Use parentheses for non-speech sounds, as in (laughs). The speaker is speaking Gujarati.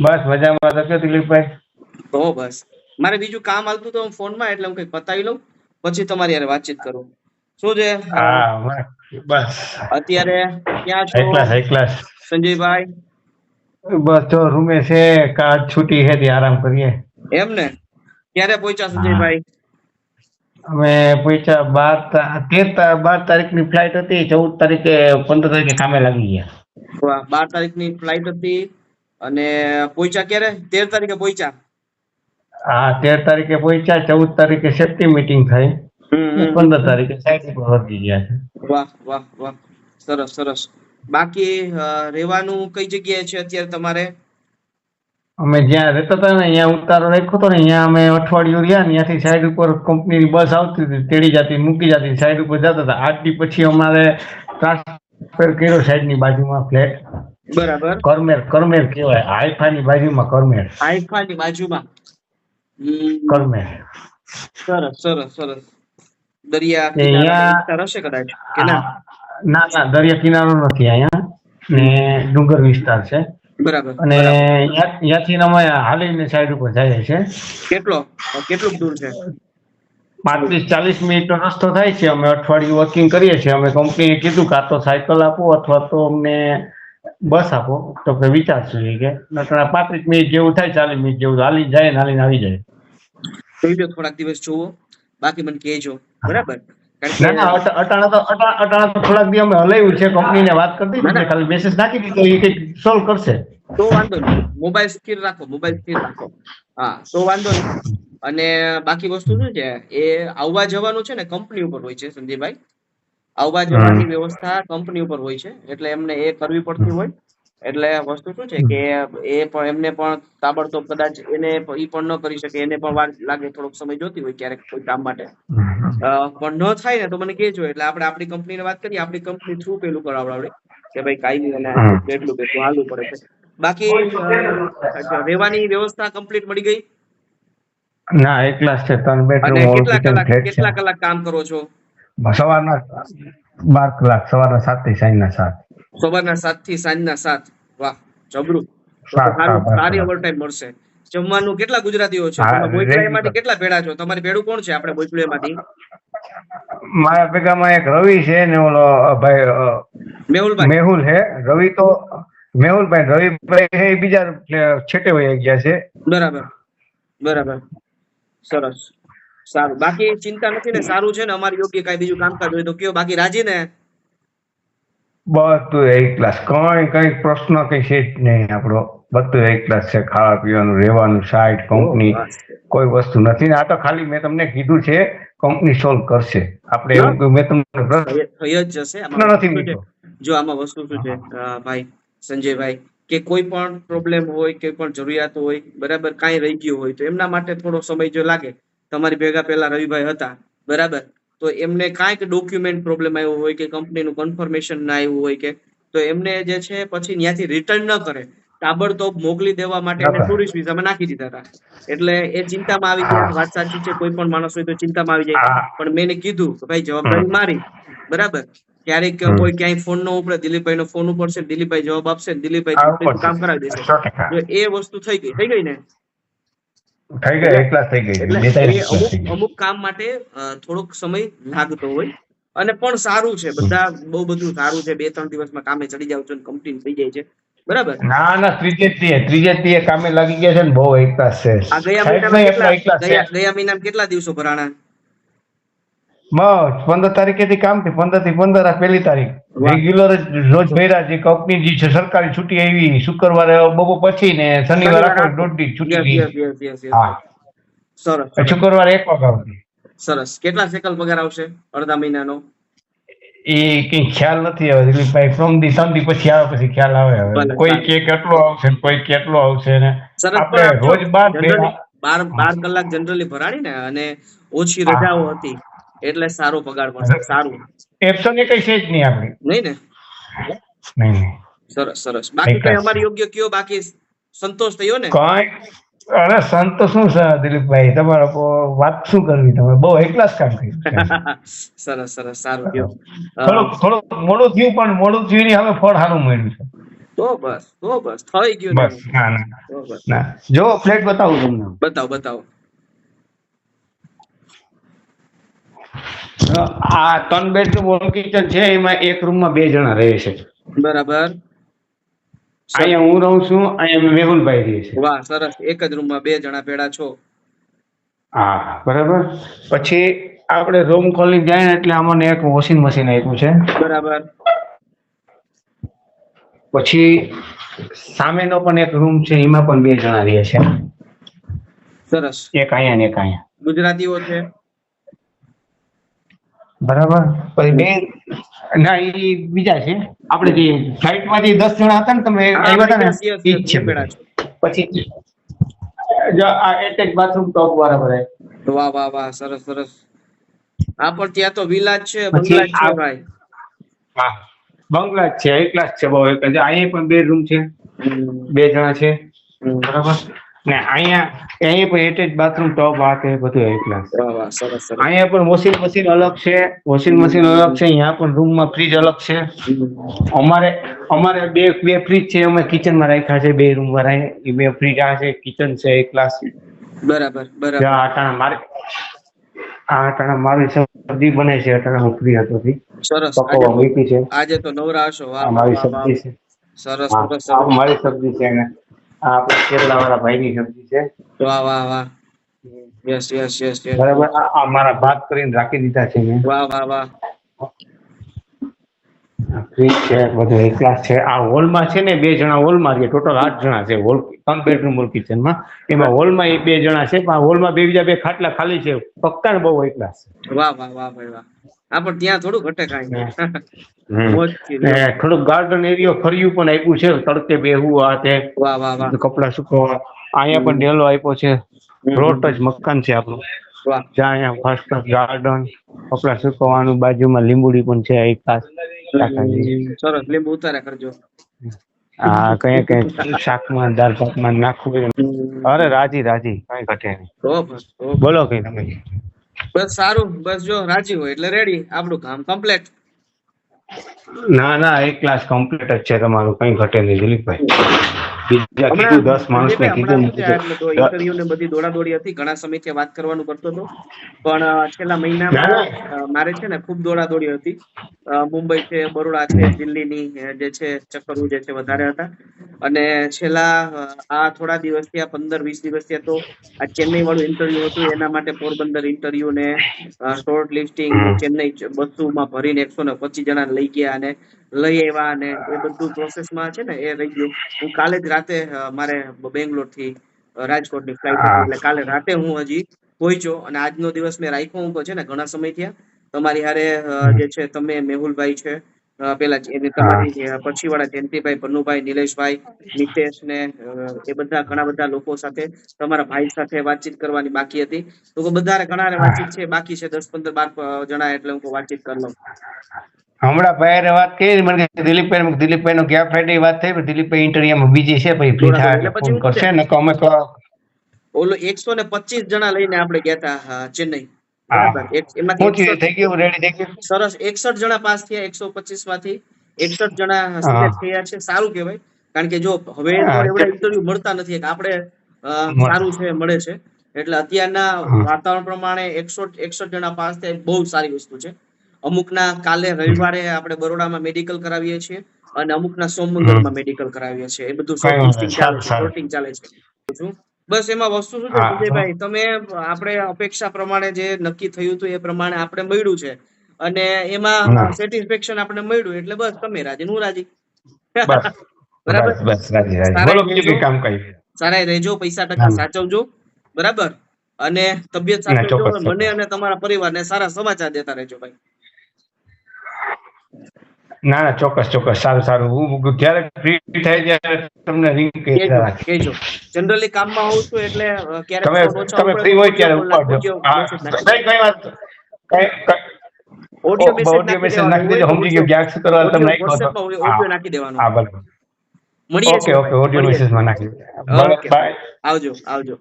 બસ મજામાં તો કયો દિલીપભાઈ તો બસ. મારે બીજું કામ હાલતું તો ફોનમાં એટલે હું કંઈક પતાવી લઉં. પછી તમારી હારે વાતચીત કરું. શું છે? હા બસ અત્યારે ક્યાં છો? હાઈ ક્લાસ હાઈ ક્લાસ સંજયભાઈ? બસ જો રૂમે છે કાજ છૂટી છે તે આરામ કરીએ. એમ ને? ક્યારે પહોંચ્યા સંજયભાઈ? અમે પહોંચ્યા બાર તા- તેર તા- બાર તારીખની ફ્લાઇટ હતી ચૌદ તારીખે પંદર તારીખે કામે લાગી ગયા. વાહ બાર તારીખની ફ્લાઇટ હતી. અને પહોંચ્યા ક્યારે? તેર તારીખે પહોંચ્યા હા તેર તારીખે પહોંચ્યા ચૌદ તારીખે સેફ્ટી મીટિંગ થઈ. પંદર તારીખે સાઈડ ઉપર વધી ગયા છે. વાહ વાહ વાહ. સરસ સરસ. બાકી રહેવાનું કઈ જગ્યાએ છે અત્યારે તમારે? અમે જ્યાં રહેતા હતા ને અહીંયા ઉતારો રાખ્યો હતો ને અહીંયા અમે અઠવાડિયું રહ્યા ને ત્યાંથી સાઈડ ઉપર કંપનીની બસ આવતી હતી તેડી જતી મૂકી જતી સાઈડ ઉપર જતા હતા. આઠ દી પછી અમારે ટ્રાન્સફર કર્યો સાઈડની બાજુમાં ફ્લેટ બરાબર. કરમેર કરમેર કહેવાય. હાઈફાની બાજુમાં કરમેર. આઈફાની બાજુમાં. કરમેર. સરસ સરસ સરસ. દરિયા હશે કદાચ કે ના? ના ના દરિયા કિનારો નથી અહીંયા. ને ડુંગર વિસ્તાર છે. બરાબર અને ત્યાંથી અમે હાલીને સાઈડ ઉપર જઈએ છે કેટલો? કેટલું દૂર છે? પાંત્રીસ ચાલીસ મિનિટનો રસ્તો થાય છે. અમે અઠવાડિયું વર્કિંગ કરીએ છીએ. અમે કંપનીએ કીધું કાં તો સાયકલ આપો અથવા તો અમને બસ આપો. તો કે વિચારશું કે નકર પાંત્રીસ મિનિટ જેવું થાય ચાલીસ મિનિટ જેવું હાલી જાય ને હાલીને આવી જાય. જોઈ થોડાક દિવસ જોવો. બાકી મને કહેજો. બરાબર? અટાણા તો અટા- અટાણા તો થોડાક દી અમે હલાવ્યું છે કંપનીને વાત ના. ખાલી મેસેજ નાખી દીધો એ કંઈક સોલ્વ કરશે. તો વાંધો નહીં. મોબાઈલ સ્થિર રાખો મોબાઈલ સ્થિર રાખો. હા તો વાંધો નહીં. અને બાકી વસ્તુ શું છે? એ આવવા જવાનું છે ને કંપની ઉપર હોય છે સંજયભાઈ? આવવા જવાની વ્યવસ્થા કંપની ઉપર હોય છે. એટલે એમને એ કરવી પડતી હોય. એટલે વસ્તુ શું છે કે એ પણ એમને પણ તાબડતોબ કદાચ એને એ પણ ન કરી શકે. એને પણ વાર લાગે થોડોક સમય જોતી હોય ક્યારેક કોઈ કામ માટે. પણ ન થાય ને તો મને કહેજો. એટલે આપણે આપણી કંપનીને વાત કરીએ. આપણી કંપની થ્રુ પેલું કરાવડાવડે કે ભાઈ કાયમી અને કેટલું કેટલું હાલવું પડે છે. બાકી રહેવાની વ્યવસ્થા કમ્પ્લીટ મળી ગઈ? ના એક ક્લાસ છે. ત્રણ બેડરૂમ કેટલા કલાક કેટલા કલાક કામ કરો છો? સવારના બાર કલાક સવારના સાતથી સાંજના સાત. સવારના સાતથી સાંજના સાત. વાહ જબરું. સારું ઓવર ટાઈમ મળશે. જમવાનું કેટલા ગુજરાતીઓ છે? regular. કેટલા ભેડા છો? તમારી ભેડું કોણ છે આપણે બોઈકલાઈમાંથી મારા ભેગામાં એક રવિ છે ને ઓલો ભાઈ મેહુલ મેહુલભાઈ. મેહુલ છે રવિ તો મેહુલભાઈ રવિભાઈ બીજા છેટે વહી ગયા છે. બરાબર બરાબર. સરસ. સારું. બાકી ચિંતા નથી ને સારું છે ને અમારી યોગ્ય કઈ બીજું કામકાજ હોય તો કયો. બાકી રાજી ને? બધું એક ક્લાસ કઈ કઈ પ્રશ્ન કઈ છે જ નહીં આપણો. બધું એક ક્લાસ છે ખાવા પીવાનું રહેવાનું સાઈટ કંપની કોઈ વસ્તુ નથી ને આ તો ખાલી મેં તમને કીધું છે કંપની સોલ્વ કરશે. આપણે એવું કહ્યું, મેં તમને થઈ જ જશે. નથી. જો આમાં વસ્તુ શું છે ભાઈ સંજયભાઈ કે કોઈ પણ પ્રોબ્લેમ હોય કોઈ પણ જરૂરિયાત હોય બરાબર કાંઈ રહી ગયું હોય તો એમના માટે થોડો સમય જો લાગે. તમારી ભેગા પહેલા રવિભાઈ હતા બરાબર? તો એમને કાંઈક ડોક્યુમેન્ટ પ્રોબ્લેમ આવ્યો હોય કે કંપનીનું કન્ફર્મેશન ના આવ્યું હોય કે તો એમને જે છે પછી ત્યાંથી રિટર્ન ન કરે. તાબડતોબ મોકલી દેવા માટે એમને. ટુરિસ્ટ વિઝામાં નાખી દીધા હતા. એટલે એ ચિંતામાં આવી ગયા. વાત સાચી છે કોઈ પણ માણસ હોય તો ચિંતામાં આવી જાય. પણ મેં એને કીધું કે ભાઈ જવાબદારી મારી બરાબર? ક્યારેક કોઈ ક્યાંય ફોન નો ઉપડે દિલીપભાઈ નો ફોન ઉપડશે દિલીપભાઈ જવાબ આપશે દિલીપભાઈ. કામ કરાવી દેશે. એ વસ્તુ થઈ ગઈ થઈ ગઈ ને? થઈ ગયા એકલા થઈ ગઈ. અમુક અમુક કામ માટે થોડોક સમય લાગતો હોય. અને પણ સારું છે બધા બહુ બધું સારું છે. બે ત્રણ દિવસમાં કામે ચડી જાવ છો ને કમ્પ્લીટ થઈ જાય છે. બરાબર? ના ના ત્રીજે જ ત્રીજે જ કામે લાગી ગયા છે ને બહુ એકલા છે. આ ગયા મહિનામાં કેટલા ગયા મહિનામાં કેટલા દિવસો ભરાણા? પંદર તારીખેથી કામથી પંદરથી પંદર આ પહેલી તારીખ. રેગ્યુલર રોજ ભર્યા જે કંપની જે છે સરકારી છૂટી આવી. શુક્રવારે બપોર પછી ને શનિવાર આખો દોઢ છૂટી. હા. સરસ શુક્રવારે એક વાગ્યા આવતી સરસ. કેટલા સેકલ પગાર આવશે? અડધા મહિનાનો? એ કઈ ખ્યાલ નથી આવે એટલે ભાઈ ફ્રોમ દી દી પછી આવે પછી ખ્યાલ આવે હવે. કોઈ કે કેટલો આવશે ને કોઈ કેટલો આવશે ને. આપણે રોજ બાર બાર બાર કલાક જનરલી ભરાડી ને અને ઓછી રજાઓ હતી. એટલે સારો પગાર મળશે સારું. એપ્સો એ કઈ છે જ નહીં આપણે. નહીં ને? નહીં સરસ સરસ. બાકી કઈ અમારે યોગ્ય કયો? બાકી સંતોષ થયો ને? કઈ? અરે સંત શું છે દિલીપભાઈ. તમારો વાત શું કરવી? તમે બહુ એકલાસ કામ કર્યું. (laughs) સરસ સરસ. સારું કયો થોડુંક થોડુંક મોડું થયું પણ મોડું થયું ની હવે ફળ સારું મળ્યું છે. તો બસ તો બસ. થઈ ગયું બસ. ના ના જો ફ્લેટ બતાવું તમને. બતાવો બતાવો. આ ત્રણ બેડરૂમ હોમ કિચન છે એમાં એક રૂમમાં બે જણા રહે છે. બરાબર. અહીંયા હું રહું છું અહીંયા મેહુલભાઈ રહે છે વાહ સરસ. એક જ રૂમમાં બે જણા પેડા છો. હા બરાબર. પછી આપણે રૂમ ખોલી જાય એટલે અમને એક વોશિંગ મશીન આપ્યું છે. બરાબર. પછી સામેનો પણ એક રૂમ છે એમાં પણ બે જણા રહે છે. સરસ. એક અહીંયા ને એક અહીંયા. ગુજરાતીઓ છે. બરાબર? પછી બે ના એ બીજા છે. આપણે જે ફ્લાઇટમાંથી દસ જણા હતા ને તમે આવ્યા હતા ને જ છે. પછી જો આ એટેક બાથરૂમ ટોપ વાળા બધા. વાહ વાહ વાહ સરસ સરસ. આ પણ ત્યાં તો વિલા છે બંગલા છે ભાઈ. હા બંગલા છે એક ક્લાસ છે બહુ એક અહીંયા પણ બે રૂમ છે. બે જણા છે. બરાબર? ને અહીંયા અહીંયા પણ એટેચ બાથરૂમ ટોપ આ તે બધું એક ક્લાસ અહીંયા પણ વોશિંગ મશીન અલગ છે. વોશિંગ મશીન અલગ છે. અહીંયા પણ રૂમમાં ફ્રીજ અલગ છે. અમારે અમારે બે બે ફ્રીજ છે. અમે કિચનમાં રાખ્યા છે. બે રૂમ વાળા એ બે ફ્રીજ આ છે. કિચન છે એક ક્લાસ બરાબર બરાબર. જ્યાં આટાણા મારે આ અટાણા મારી સબ્જી બને છે. અટાણા હું ફ્રી હતો થી સરસ. પકવવા મૂકી છે. આજે તો નવરા હશો. વાહ મારી. સબ્જી છે. સરસ આ સરસ. મારી સબ્જી છે ને આ આપણે કેરલા વાળા ભાઈની સબ્જી છે. વાહ વાહ વાહ. યસ યસ યસ યસ બરાબર આ આ મારા ભાત કરીને રાખી દીધા છે મેં. વાહ વાહ વાહ. ફ્રીજ છે બધું એક ક્લાસ છે. આ હોલમાં છે ને બે જણા હોલમાં છે ટોટલ આઠ જણા છે. હોલ ત્રણ બેડરૂમ હોલ કિચનમાં એમાં હોલમાં એ બે જણા છે પણ હોલમાં બે બીજા બે ખાટલા ખાલી છે. પક્કા ને બહુ એક ક્લાસ વાહ વાહ વાહ ભાઈ વાહ. હા પણ ત્યાં થોડું ઘટે કાંઈ. થોડુંક ગાર્ડન (laughs) એરિયો ફર્યું પણ આપ્યું છે તડકે બેહવું આ તે. વાહ વાહ વાહ. કપડા સુકવવા. અહીંયા પણ ડેલો આપ્યો છે. રોટ ટચ મકાન છે આપણું. જ્યાં અહીંયા ફર્સ્ટ ક્લાસ ગાર્ડન કપડા સુકવવાનું બાજુમાં લીંબુડી પણ છે એક ક્લાસ સરસ લીંબુ ઉતાર્યા કરજો. હા કઈ કઈ શાકમાં દાળ ભાતમાં નાખવું અરે રાજી રાજી કઈ ઘટે નહીં. બોલો કઈ તમે. બસ સારું બસ જો રાજી હોય એટલે રેડી આપણું કામ કમ્પ્લીટ ના ના એક ક્લાસ કમ્પ્લીટ જ છે તમારું કઈ ઘટે નહીં દિલીપભાઈ. બીજા કીધું દસ માણસ ને કીધું. ઇન્ટરવ્યુ ને બધી દોડાદોડી હતી ઘણા સમયથી વાત કરવાનું કરતો હતો. પણ છેલ્લા મહિનામાં મારે છે ને ખૂબ દોડાદોડી હતી. મુંબઈ છે બરોડા છે દિલ્હીની જે છે ચક્કરો જે છે વધારે હતા. અને છેલ્લા આ થોડા દિવસથી આ પંદર વીસ દિવસથી તો આ ચેન્નઈ વાળું ઇન્ટરવ્યુ હતું એના માટે પોરબંદર ઇન્ટરવ્યુ ને શોર્ટ લિસ્ટિંગ ચેન્નઈ બસોમાં ભરીને એકસો ને પચીસ જણા લઈ ગયા અને લઈ આવ્યા અને એ બધું પ્રોસેસમાં છે ને એ રહી ગયું. હું કાલે જ રાતે મારે બેંગ્લોરથી રાજકોટની ફ્લાઇટ એટલે કાલે રાતે હું હજી પહોંચ્યો અને આજનો દિવસ મેં રાખ્યો હું છે ને ઘણા સમય થયા. તમારી હારે જે છે તમે મેહુલભાઈ છે પેલા પછી વાળા જયંતિભાઈ ભનુભાઈ નિલેશભાઈ નિતેશ ને એ બધા ઘણા બધા લોકો સાથે તમારા ભાઈ સાથે વાતચીત કરવાની બાકી હતી. તો બધા ઘણા વાતચીત છે? બાકી છે દસ પંદર બાર જણા એટલે હું વાતચીત કરી લઉં. હમણાં ભાઈ વાત કરી મને દિલીપભાઈ દિલીપભાઈ નો ગયા ફ્રાઈડે વાત થઈ પણ દિલીપભાઈ ઇન્ટરવ્યુમાં બીજી છે પછી ફ્રી થાય એટલે પછી કરશે ને અમે ઓલો એકસો ને પચીસ જણા લઈને આપણે ગયા હતા ચેન્નઈ. હા. બરાબર એક- એમાંથી શું થયું? 61 થઈ ગયું રેડી થઈ ગયું? સરસ. એકસઠ જણા પાસ થયા એકસો પચીસમાંથી એકસઠ જણા સિલેક્ટ થયા છે. સારું કહેવાય. કારણ કે જો હવે એવડા ઇન્ટરવ્યુ મળતા નથી આપણે સારું છે મળે છે. એટલે અત્યારના વાતાવરણ પ્રમાણે એકસો એકસઠ જણા પાસ થયા બહુ સારી વસ્તુ છે. અમુકના કાલે રવિવારે આપણે બરોડામાં મેડિકલ કરાવીએ છીએ અને અમુકના સોમમંગલમાં મેડિકલ કરાવીએ છીએ. એ બધું નહીં. ચાલે છે. બસ એમાં વસ્તુ શું છે વિજયભાઈ તમે આપણે અપેક્ષા પ્રમાણે જે નક્કી થયું હતું એ પ્રમાણે આપણે મળ્યું છે. અને એમાં સેટિસ્ફેક્શન આપણે મળ્યું એટલે બસ તમે રાજી ને હું રાજી. (laughs) બરાબર? બસ રાજી સારા રહેજો. કામ કઈ સારા રહેજો પૈસા ટકા સાચવજો. બરાબર? અને તબિયત સાચવજો મને અને તમારા પરિવારને સારા સમાચાર દેતા રહેજો ભાઈ. ના ના ચોક્કસ ચોક્કસ. સારું સારું. હું જ્યારે ફ્રી થાય ત્યારે તમને રિંગ કહેજો જનરલી કામમાં હોઉં છું એટલે ક્યારે તમે તમે ફ્રી હોય ત્યારે ઉપાડજો. કઈ કઈ વાત? કઈ ઓડિયો મેસેજ નાખી દેજો. સમજી ગયો. ક્યાંક કરવા તમને. નાખી દેવાનો. હા બરાબર. મળીએ ઓકે ઓકે ઓડિયો મેસેજમાં નાખી દેજો બાય આવજો આવજો.